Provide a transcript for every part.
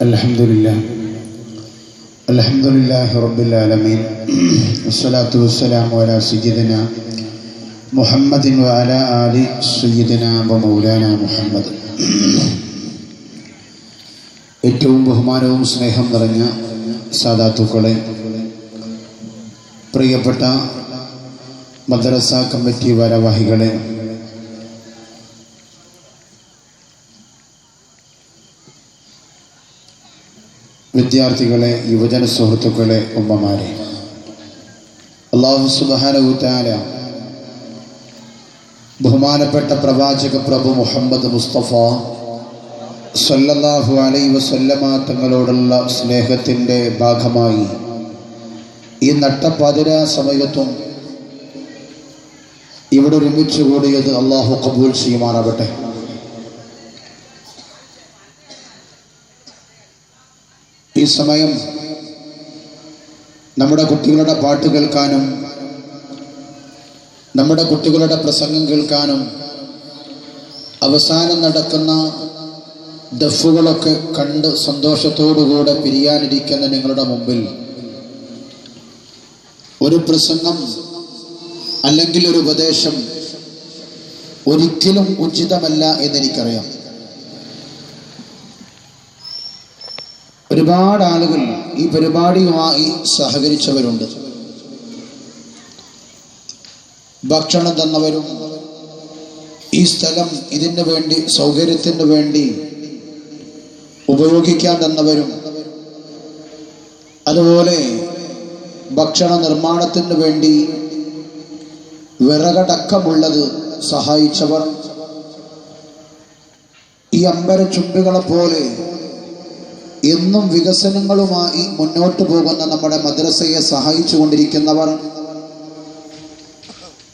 الحمد لله الحمد لله رب العالمين والصلاة والسلام على سيدنا محمد وعلى آل سيدنا ومولانا محمد ഏറ്റവും ബഹുമാനവും സ്നേഹം നിറഞ്ഞ സാധാത്തുക്കളെ പ്രിയപ്പെട്ട മദ്രസ കമ്മിറ്റി ഭാരവാഹികളെ വിദ്യാർത്ഥികളെ യുവജന സുഹൃത്തുക്കളെ ഉമ്മമാരെ. അള്ളാഹു സുബാനവുത്താല ബഹുമാനപ്പെട്ട പ്രവാചക പ്രഭു മുഹമ്മദ് മുസ്തഫ സല്ലല്ലാഹു അലൈ വസല്ലമ തങ്ങളോടുള്ള സ്നേഹത്തിന്റെ ഭാഗമായി ഈ നട്ടപ്പതിര സമയത്തും ഇവിടെ ഒരുമിച്ച് കൂടിയത് അള്ളാഹു കബൂൽ ചെയ്യുമാറാവട്ടെ ഈ സമയം നമ്മുടെ കുട്ടികളുടെ പാട്ട് കേൾക്കാനും നമ്മുടെ കുട്ടികളുടെ പ്രസംഗം കേൾക്കാനും അവസാനം നടക്കുന്ന ദഫുകളൊക്കെ കണ്ട് സന്തോഷത്തോടുകൂടെ പിരിയാനിരിക്കുന്ന നിങ്ങളുടെ മുമ്പിൽ ഒരു പ്രസംഗം അല്ലെങ്കിൽ ഒരു ഉപദേശം ഒരിക്കലും ഉചിതമല്ല എന്നെനിക്കറിയാം. ഒരുപാട് ആളുകൾ ഈ പരിപാടിയുമായി സഹകരിച്ചവരുണ്ട്. ഭക്ഷണം തന്നവരും ഈ സ്ഥലം ഇതിന് വേണ്ടി സൗകര്യത്തിന് വേണ്ടി ഉപയോഗിക്കാൻ തന്നവരും. അതുപോലെ ഭക്ഷണ നിർമ്മാണത്തിന് വേണ്ടി വിറകടക്കമുള്ളത് സഹായിച്ചവർ. ഈ അമ്പര ചുണ്ടുകളെ പോലെ എന്നും വികസനങ്ങളുമായി മുന്നോട്ട് പോകുന്ന നമ്മുടെ മദ്രസയെ സഹായിച്ചു കൊണ്ടിരിക്കുന്നവർ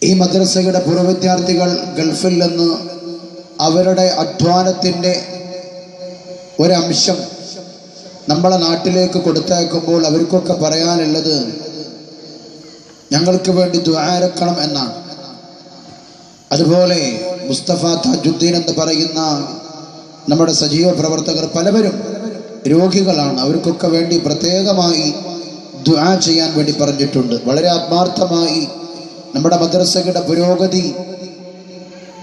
ഈ മദ്രസയുടെ പൂർവ വിദ്യാർത്ഥികൾ ഗൾഫിൽ നിന്ന് അവരുടെ അധ്വാനത്തിന്റെ ഒരംശം നമ്മളെ നാട്ടിലേക്ക് കൊടുത്തയക്കുമ്പോൾ അവർക്കൊക്കെ പറയാനുള്ളത് ഞങ്ങൾക്ക് വേണ്ടി ദ്വാരക്കണം എന്നാണ്. അതുപോലെ മുസ്തഫ താജുദ്ദീൻ എന്ന് പറയുന്ന നമ്മുടെ സജീവ പ്രവർത്തകർ പലവരും രോഗികളാണ്. അവർക്കൊക്കെ വേണ്ടി പ്രത്യേകമായി ദ്വാ ചെയ്യാൻ വേണ്ടി പറഞ്ഞിട്ടുണ്ട്. വളരെ ആത്മാർത്ഥമായി നമ്മുടെ മദ്രസയുടെ പുരോഗതി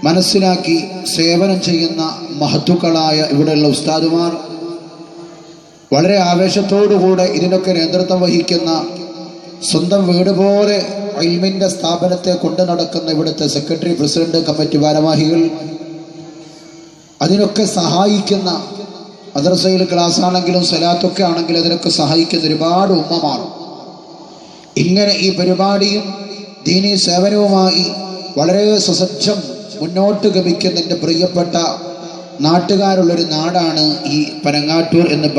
മനസ്സിലാക്കി സേവനം ചെയ്യുന്ന മഹത്തുക്കളായ ഇവിടെയുള്ള ഉസ്താദുമാർ വളരെ ആവേശത്തോടുകൂടെ ഇതിനൊക്കെ നേതൃത്വം വഹിക്കുന്ന സ്വന്തം വീട് പോലെ അൽമിന്റെ സ്ഥാപനത്തെ കൊണ്ടു നടക്കുന്ന ഇവിടുത്തെ സെക്രട്ടറി പ്രസിഡന്റ് കമ്മിറ്റി ഭാരവാഹികൾ അതിനൊക്കെ സഹായിക്കുന്ന മദ്രസയിൽ ക്ലാസ് ആണെങ്കിലും സലാത്തൊക്കെ ആണെങ്കിലും അതിനൊക്കെ സഹായിക്കുന്ന ഒരുപാട് ഉമ്മമാർ. ഇങ്ങനെ ഈ പരിപാടിയും ദീനി സേവനവുമായി വളരെ സുസജ്ജം മുന്നോട്ട് ഗമിക്കുന്ന എന്റെ പ്രിയപ്പെട്ട നാട്ടുകാരുള്ളൊരു നാടാണ് ഈ പനങ്ങാട്ടൂർ എന്ന്